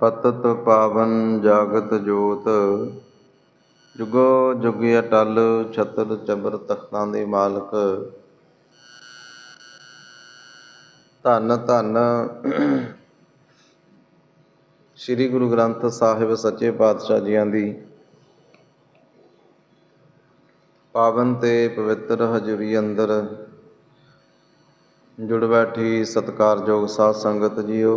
ਪਤਤ ਪਾਵਨ ਜਾਗਤ ਜੋਤ, ਜੁਗੋ ਜੁਗੀ ਅਟਲ ਛਤਰ ਚਬਰ ਤਖਤਾਂ ਦੇ ਮਾਲਕ। ਧੰਨ ਧੰਨ ਸ੍ਰੀ ਗੁਰੂ ਗ੍ਰੰਥ ਸਾਹਿਬ ਸੱਚੇ ਪਾਤਸ਼ਾਹ ਜੀਆਂ ਦੀ। ਪਾਵਨ ਤੇ ਪਵਿੱਤਰ ਹਜ਼ੂਰੀ ਅੰਦਰ ਜੁੜ ਬੈਠੀ ਸਤਿਕਾਰਯੋਗ ਸਾਧ ਸੰਗਤ ਜੀਓ।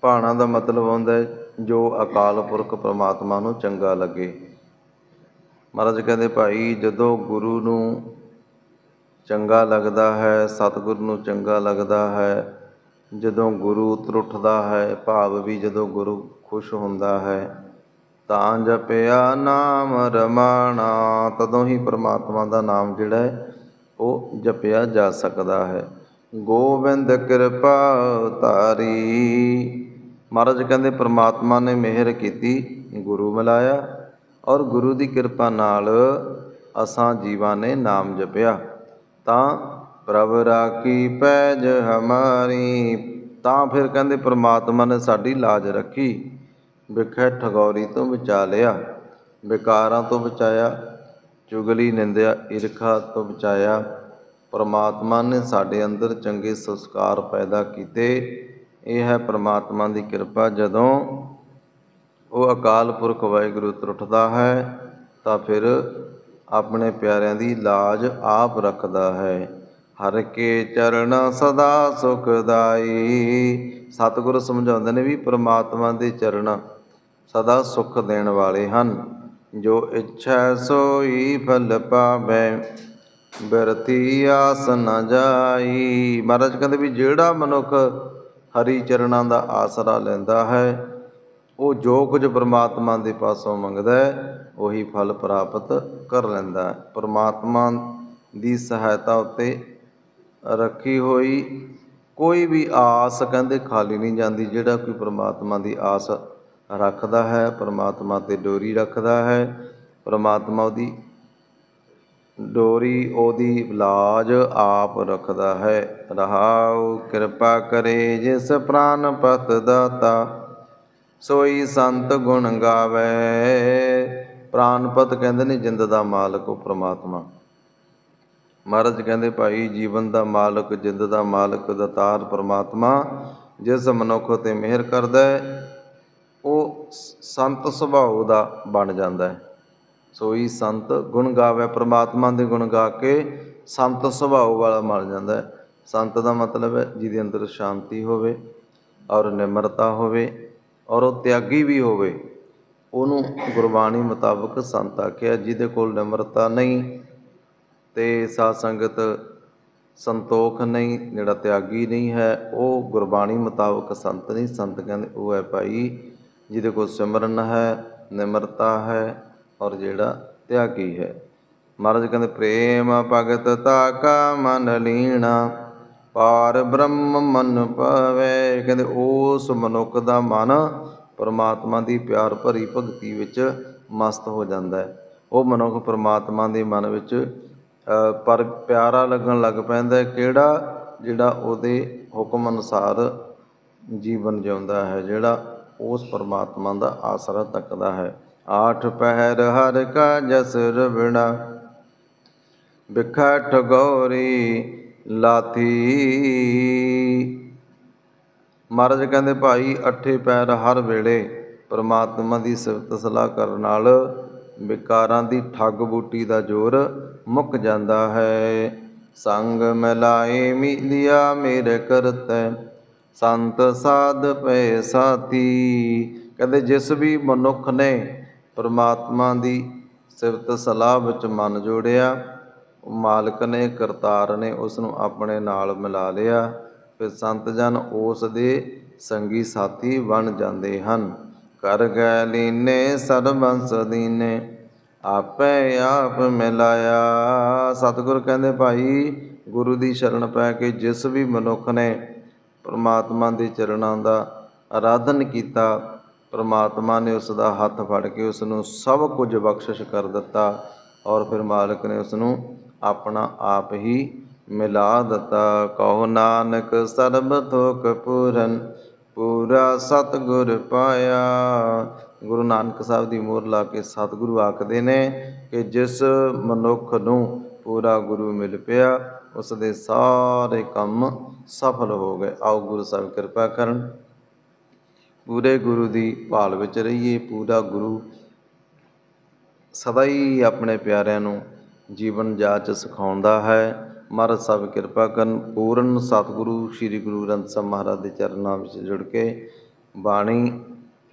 ਭਾਣਾ ਦਾ ਮਤਲਬ ਹੁੰਦਾ ਹੈ, ਜੋ ਅਕਾਲ ਪੁਰਖ ਪਰਮਾਤਮਾ ਨੂੰ ਚੰਗਾ ਲੱਗੇ। ਮਹਾਰਾਜ ਕਹਿੰਦੇ, ਭਾਈ, ਜਦੋਂ ਗੁਰੂ ਨੂੰ ਚੰਗਾ ਲੱਗਦਾ ਹੈ, ਸਤਿਗੁਰੂ ਨੂੰ ਚੰਗਾ ਲੱਗਦਾ ਹੈ, ਜਦੋਂ ਗੁਰੂ ਤਰੁੱਠਦਾ ਹੈ, ਭਾਵ ਵੀ ਜਦੋਂ ਗੁਰੂ ਖੁਸ਼ ਹੁੰਦਾ ਹੈ, ਤਾਂ ਜਪਿਆ ਨਾਮ ਰਮਾਣਾ। ਤਦੋਂ ਹੀ ਪ੍ਰਮਾਤਮਾ ਦਾ ਨਾਮ ਜਿਹੜਾ ਹੈ, ਉਹ ਜਪਿਆ ਜਾ ਸਕਦਾ ਹੈ। ਗੋਬਿੰਦ ਕਿਰਪਾ ਤਾਰੀ ਮਹਾਰਾਜ ਕਹਿੰਦੇ, ਪ੍ਰਮਾਤਮਾ ਨੇ ਮਿਹਰ ਕੀਤੀ, ਗੁਰੂ ਮਿਲਾਇਆ ਔਰ ਗੁਰੂ ਦੀ ਕਿਰਪਾ ਨਾਲ ਅਸਾਂ ਜੀਵਾਂ ਨੇ ਨਾਮ ਜਪਿਆ। ਤਾਂ ਪ੍ਰਭ ਰਾਖੀ ਪੈਜ ਹਮਾਰੀ। ਤਾਂ ਫਿਰ ਕਹਿੰਦੇ, ਪ੍ਰਮਾਤਮਾ ਨੇ ਸਾਡੀ ਲਾਜ ਰੱਖੀ, ਵਿਖੇ ਠਗੌਰੀ ਤੋਂ ਬਚਾ ਲਿਆ, ਵਿਕਾਰਾਂ ਤੋਂ ਬਚਾਇਆ, ਚੁਗਲੀ ਨਿੰਦਿਆ, ਈਰਖਾ ਤੋਂ ਬਚਾਇਆ। ਪ੍ਰਮਾਤਮਾ ਨੇ ਸਾਡੇ ਅੰਦਰ ਚੰਗੇ ਸੰਸਕਾਰ ਪੈਦਾ ਕੀਤੇ ਇਹ ਹੈ ਪ੍ਰਮਾਤਮਾ ਦੀ ਕਿਰਪਾ, ਜਦੋਂ ਉਹ ਅਕਾਲ ਪੁਰਖ ਵਾਹਿਗੁਰੂ ਤਰੁੱਠਦਾ ਹੈ, ਤਾਂ ਫਿਰ ਆਪਣੇ ਪਿਆਰਿਆਂ ਦੀ ਲਾਜ ਆਪ ਰੱਖਦਾ ਹੈ। ਹਰ ਕੇ ਚਰਨ ਸਦਾ ਸੁਖਦਾਈ ਸਤਿਗੁਰ ਸਮਝਾਉਂਦੇ ਨੇ ਵੀ ਪ੍ਰਮਾਤਮਾ ਦੇ ਚਰਨ ਸਦਾ ਸੁਖ ਦੇਣ ਵਾਲੇ ਹਨ। ਜੋ ਇੱਛਾ ਸੋਈ ਫਲ ਪਾਵੇ, ਬਿਰਤੀ ਆਸ ਨ ਜਾਈ। ਮਹਾਰਾਜ ਕਹਿੰਦੇ ਵੀ ਜਿਹੜਾ ਮਨੁੱਖ ਹਰੀ ਚਰਨਾਂ ਦਾ ਆਸਰਾ ਲੈਂਦਾ ਹੈ। ਉਹ ਜੋ ਕੁਝ ਪ੍ਰਮਾਤਮਾ ਦੇ ਪਾਸੋਂ ਮੰਗਦਾ ਹੈ, ਉਹੀ ਫਲ ਪ੍ਰਾਪਤ ਕਰ ਲੈਂਦਾ ਹੈ। ਪ੍ਰਮਾਤਮਾ ਦੀ ਸਹਾਇਤਾ ਉੱਤੇ ਰੱਖੀ ਹੋਈ ਕੋਈ ਵੀ ਆਸ ਕਹਿੰਦੇ ਖਾਲੀ ਨਹੀਂ ਜਾਂਦੀ, ਜਿਹੜਾ ਕੋਈ ਪ੍ਰਮਾਤਮਾ ਦੀ ਆਸ ਰੱਖਦਾ ਹੈ, ਪ੍ਰਮਾਤਮਾ ਤੇ ਡੋਰੀ ਰੱਖਦਾ ਹੈ, ਪ੍ਰਮਾਤਮਾ ਉਹਦੀ ਡੋਰੀ ਉਹਦੀ ਇਲਾਜ ਆਪ ਰੱਖਦਾ ਹੈ। ਰਹਾਉ ਕਿਰਪਾ ਕਰੇ ਜਿਸ ਪ੍ਰਾਨ ਪਤ ਦਾਤਾ, ਸੋਈ ਸੰਤ ਗੁਣ ਗਾਵੇ। ਪ੍ਰਾਨਪਤ ਕਹਿੰਦੇ ਨੇ ਜਿੰਦ ਦਾ ਮਾਲਕ ਉਹ ਪ੍ਰਮਾਤਮਾ। ਮਹਾਰਾਜ ਕਹਿੰਦੇ, ਭਾਈ, ਜੀਵਨ ਦਾ ਮਾਲਕ, ਜਿੰਦ ਦਾ ਮਾਲਕ, ਦਾਤਾਰ ਪ੍ਰਮਾਤਮਾ, ਜਿਸ ਮਨੁੱਖ ਤੇ ਮਿਹਰ ਕਰਦਾ ਹੈ, ਉਹ ਸੰਤ ਸੁਭਾਅ ਦਾ ਬਣ ਜਾਂਦਾ ਹੈ। ਸੋਈ ਸੰਤ ਗੁਣ ਗਾਵੇ, ਪ੍ਰਮਾਤਮਾ ਦੇ ਗੁਣ ਗਾ ਕੇ ਸੰਤ ਸੁਭਾਅ ਵਾਲਾ ਬਣ ਜਾਂਦਾ ਹੈ। ਸੰਤ ਦਾ ਮਤਲਬ ਹੈ ਜਿਹਦੇ ਅੰਦਰ ਸ਼ਾਂਤੀ ਹੋਵੇ ਔਰ ਨਿਮਰਤਾ ਹੋਵੇ ਔਰ ਉਹ ਤਿਆਗੀ ਵੀ ਹੋਵੇ। ਉਹਨੂੰ ਗੁਰਬਾਣੀ ਮੁਤਾਬਕ ਸੰਤ ਆਖਿਆ, ਜਿਹਦੇ ਕੋਲ ਨਿਮਰਤਾ ਨਹੀਂ ਤੇ ਸਾਧ ਸੰਗਤ ਸੰਤੋਖ ਨਹੀਂ, ਜਿਹੜਾ ਤਿਆਗੀ ਨਹੀਂ ਹੈ, ਉਹ ਗੁਰਬਾਣੀ ਮੁਤਾਬਕ ਸੰਤ ਨਹੀਂ। ਸੰਤ ਕਹਿੰਦੇ, ਉਹ ਹੈ ਭਾਈ ਜਿਹਦੇ ਕੋਲ ਸਿਮਰਨ ਹੈ, ਨਿਮਰਤਾ ਹੈ ਔਰ ਜਿਹੜਾ ਤਿਆਗੀ ਹੈ। ਮਹਾਰਾਜ ਕਹਿੰਦੇ, ਪ੍ਰੇਮ ਭਗਤ ਤਾ ਕਾ ਮਨ ਲੀਣਾ, ਪਾਰ ਬ੍ਰਹਮ ਮਨ ਪਵੇ ਕਹਿੰਦੇ, ਉਸ ਮਨੁੱਖ ਦਾ ਮਨ ਪਰਮਾਤਮਾ ਦੀ ਪਿਆਰ ਭਰੀ ਭਗਤੀ ਵਿੱਚ ਮਸਤ ਹੋ ਜਾਂਦਾ ਹੈ। ਉਹ ਮਨੁੱਖ ਪਰਮਾਤਮਾ ਦੇ ਮਨ ਵਿੱਚ ਪਰ ਪਿਆਰਾ ਲੱਗਣ ਲੱਗ ਪੈਂਦਾ ਕਿਹੜਾ? ਜਿਹੜਾ ਉਹਦੇ ਹੁਕਮ ਅਨੁਸਾਰ ਜੀਵਨ ਜਿਉਂਦਾ ਹੈ, ਜਿਹੜਾ ਉਸ ਪਰਮਾਤਮਾ ਦਾ ਆਸਰਾ ਤੱਕਦਾ ਹੈ। ਆਠ ਪਹਿਰ ਹਰ ਕਾ ਜਸ ਰਵਣਾ ਬਿਖਾ ਠਗੋਰੀ ਲਾਥੀ ਮਹਾਰਾਜ ਕਹਿੰਦੇ, ਭਾਈ, ਅੱਠੇ ਪੈਰ ਹਰ ਵੇਲੇ ਪਰਮਾਤਮਾ ਦੀ ਸਿਫਤ ਸਲਾਹ ਕਰਨ ਨਾਲ ਵਿਕਾਰਾਂ ਦੀ ਠੱਗ ਬੂਟੀ ਦਾ ਜ਼ੋਰ ਮੁੱਕ ਜਾਂਦਾ ਹੈ। ਸੰਗ ਮਿਲਾਏ ਮਿਲਿਆ ਮੇਰੇ ਕਰਤੈ, ਸੰਤ ਸਾਧ ਪਏ ਸਾਥੀ। ਕਹਿੰਦੇ, ਜਿਸ ਵੀ ਮਨੁੱਖ ਨੇ ਪਰਮਾਤਮਾ ਦੀ ਸਿਫਤ ਸਲਾਹ ਵਿੱਚ ਮਨ ਜੋੜਿਆ। ਮਾਲਕ ਨੇ, ਕਰਤਾਰ ਨੇ ਉਸ ਨੂੰ ਆਪਣੇ ਨਾਲ ਮਿਲਾ ਲਿਆ। ਫਿਰ ਸੰਤ ਜਨ ਉਸ ਦੇ ਸੰਗੀ ਸਾਥੀ ਬਣ ਜਾਂਦੇ ਹਨ। ਕਰ ਗਏ ਲੀਨੇ ਸਰਬੰਸ ਦੀਨੇ, ਆਪੇ ਆਪ ਮਿਲਾਇਆ। ਸਤਿਗੁਰ ਕਹਿੰਦੇ, ਭਾਈ, ਗੁਰੂ ਦੀ ਸ਼ਰਨ ਪੈ ਕੇ ਜਿਸ ਵੀ ਮਨੁੱਖ ਨੇ ਪਰਮਾਤਮਾ ਦੇ ਚਰਨਾਂ ਦਾ ਆਰਾਧਨ ਕੀਤਾ ਪਰਮਾਤਮਾ ਨੇ ਉਸ ਦਾ ਹੱਥ ਫੜ ਕੇ ਉਸ ਨੂੰ ਸਭ ਕੁਝ ਬਖਸ਼ਿਸ਼ ਕਰ ਦਿੱਤਾ ਔਰ ਫਿਰ ਮਾਲਕ ਨੇ ਉਸ ਨੂੰ ਆਪਣਾ ਆਪ ਹੀ ਮਿਲਾ ਦਿੱਤਾ। ਕਹੋ ਨਾਨਕ, ਸਰਬ ਥੋਕ ਪੂਰਨ, ਪੂਰਾ ਸਤਿਗੁਰ ਪਾਇਆ। ਗੁਰੂ ਨਾਨਕ ਸਾਹਿਬ ਦੀ ਮੋਹਰ ਲਾ ਕੇ ਸਤਿਗੁਰੂ ਆਖਦੇ ਨੇ ਕਿ ਜਿਸ ਮਨੁੱਖ ਨੂੰ ਪੂਰਾ ਗੁਰੂ ਮਿਲ ਪਿਆ ਉਸ ਦੇ ਸਾਰੇ ਕੰਮ ਸਫਲ ਹੋ ਗਏ। ਆਓ ਗੁਰੂ ਸਾਹਿਬ ਕਿਰਪਾ ਕਰਨ। ਪੂਰੇ ਗੁਰੂ ਦੀ ਭਾਲ ਵਿੱਚ ਰਹੀਏ, ਪੂਰਾ ਗੁਰੂ ਸਦਾ ਹੀ ਆਪਣੇ ਪਿਆਰਿਆਂ ਨੂੰ ਜੀਵਨ ਜਾਚ ਸਿਖਾਉਂਦਾ ਹੈ। ਮਹਾਰਾਜ ਸਾਹਿਬ ਕਿਰਪਾ ਕਰਨ ਪੂਰਨ ਸਤਿਗੁਰੂ ਸ੍ਰੀ ਗੁਰੂ ਗ੍ਰੰਥ ਸਾਹਿਬ ਮਹਾਰਾਜ ਦੇ ਚਰਨਾਂ ਵਿੱਚ ਜੁੜ ਕੇ ਬਾਣੀ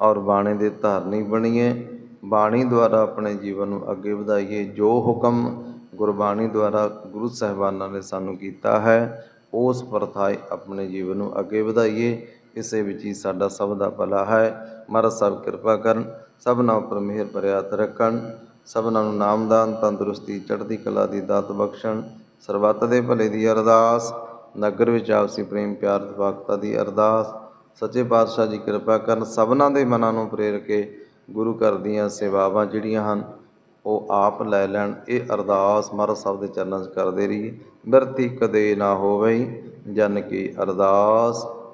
ਔਰ ਬਾਣੀ ਦੇ ਧਾਰਨੀ ਬਣੀਏ। ਬਾਣੀ ਦੁਆਰਾ ਆਪਣੇ ਜੀਵਨ ਨੂੰ ਅੱਗੇ ਵਧਾਈਏ। ਜੋ ਹੁਕਮ ਗੁਰਬਾਣੀ ਦੁਆਰਾ ਗੁਰੂ ਸਾਹਿਬਾਨਾਂ ਨੇ ਸਾਨੂੰ ਕੀਤਾ ਹੈ, ਉਸ ਪ੍ਰਥਾਏ ਆਪਣੇ ਜੀਵਨ ਨੂੰ ਅੱਗੇ ਵਧਾਈਏ। ਕਿਸੇ ਵਿੱਚ ਹੀ ਸਾਡਾ ਸਭ ਦਾ ਭਲਾ ਹੈ। ਮਹਾਰਾਜ ਸਾਹਿਬ ਕਿਰਪਾ ਕਰਨ ਸਭਨਾਂ ਉੱਪਰ ਮਿਹਰ ਭਰਿਆ ਰੱਖਣ ਸਭਨਾਂ ਨੂੰ ਨਾਮਦਾਨ, ਤੰਦਰੁਸਤੀ, ਚੜ੍ਹਦੀ ਕਲਾ ਦੀ ਦਾਤ ਬਖਸ਼ਣ, ਸਰਬੱਤ ਦੇ ਭਲੇ ਦੀ ਅਰਦਾਸ, ਨਗਰ ਵਿੱਚ ਆਪਸੀ ਪ੍ਰੇਮ ਪਿਆਰ ਭਗਤਾ ਦੀ ਅਰਦਾਸ। ਸੱਚੇ ਪਾਤਸ਼ਾਹ ਜੀ ਕਿਰਪਾ ਕਰਨ, ਸਭਨਾਂ ਦੇ ਮਨਾਂ ਨੂੰ ਪ੍ਰੇਰ ਕੇ ਗੁਰੂ ਘਰ ਦੀਆਂ ਸੇਵਾਵਾਂ ਜਿਹੜੀਆਂ ਹਨ, ਉਹ ਆਪ ਲੈ ਲੈਣ। ਇਹ ਅਰਦਾਸ ਮਹਾਰਾਜ ਸਾਹਿਬ ਦੇ ਚਰਨਾਂ 'ਚ ਕਰਦੇ ਰਹੀਏ। ਬਿਰਤੀ ਕਦੇ ਨਾ ਹੋਵੇ ਜਨ ਕੀ ਅਰਦਾਸ।